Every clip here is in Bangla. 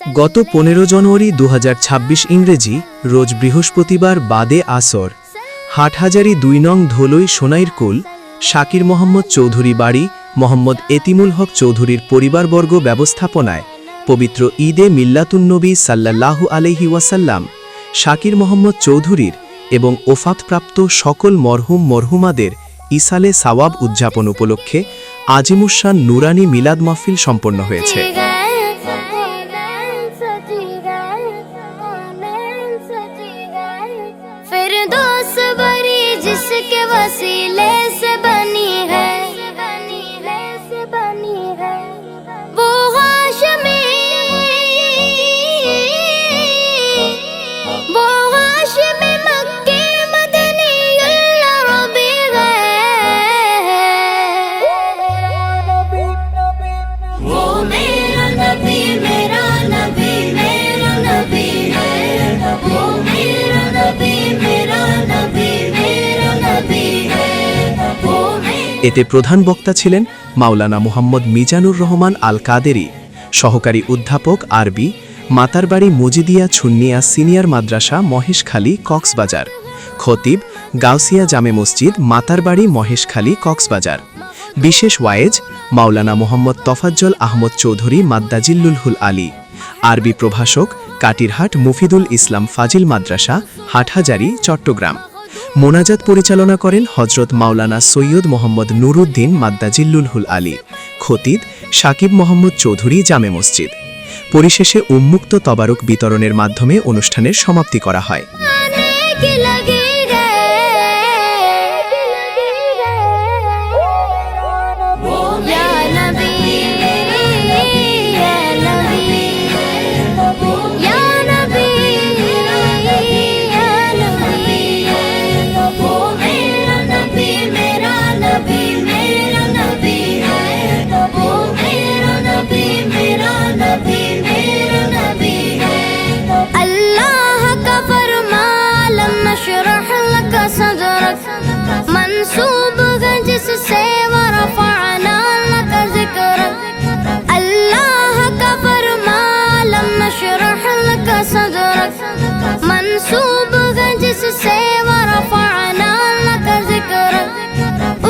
গত পনেরো জানুয়ারি দু হাজার ছাব্বিশ ইংরেজি রোজ বৃহস্পতিবার বাদে আসর, হাটহাজারি দুই নং ধলই সোনাইরকুল শাকির মোহাম্মদ চৌধুরী বাড়ি, মোহাম্মদ এতিমুল হক চৌধুরীর পরিবারবর্গ ব্যবস্থাপনায়, পবিত্র ঈদে মিল্লাতুন্নবী সাল্লাল্লাহু আলহি ওয়াসাল্লাম, শাকির মোহাম্মদ চৌধুরীর এবং ওফাতপ্রাপ্ত সকল মরহুম মরহুমাদের ইসালে সাওয়াব উদযাপন উপলক্ষে আজিমুসান নুরানি মিলাদ মাহফিল সম্পন্ন হয়েছে। এতে প্রধান বক্তা ছিলেন মাওলানা মুহাম্মদ মিজানুর রহমান আল কাদেরি সহকারী অধ্যাপক আরবি, মাতারবাড়ি মুজিদিয়া ছুন্নিয়া সিনিয়র মাদ্রাসা মহেশখালী কক্সবাজার, খতিব গাউসিয়া জামে মসজিদ মাতারবাড়ি মহেশখালী কক্সবাজার। বিশেষ ওয়ায়েজ মাওলানা মোহাম্মদ তফাজ্জল আহমদ চৌধুরী মাদ্দাজিল্লুল হুল আলী, আরবি প্রভাষক, কাটিরহাট মুফিদুল ইসলাম ফাজিল মাদ্রাসা, হাটহাজারি, চট্টগ্রাম। মোনাজাত পরিচালনা করেন হজরত মাওলানা সৈয়দ মোহাম্মদ নুরুদ্দিন মাদ্দাজিল্লুল হুল আলী খতিদ সাকিব মোহাম্মদ চৌধুরী জামে মসজিদ। পরিশেষে উন্মুক্ত তবারক বিতরণের মাধ্যমে অনুষ্ঠানের সমাপ্তি করা হয়।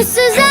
This is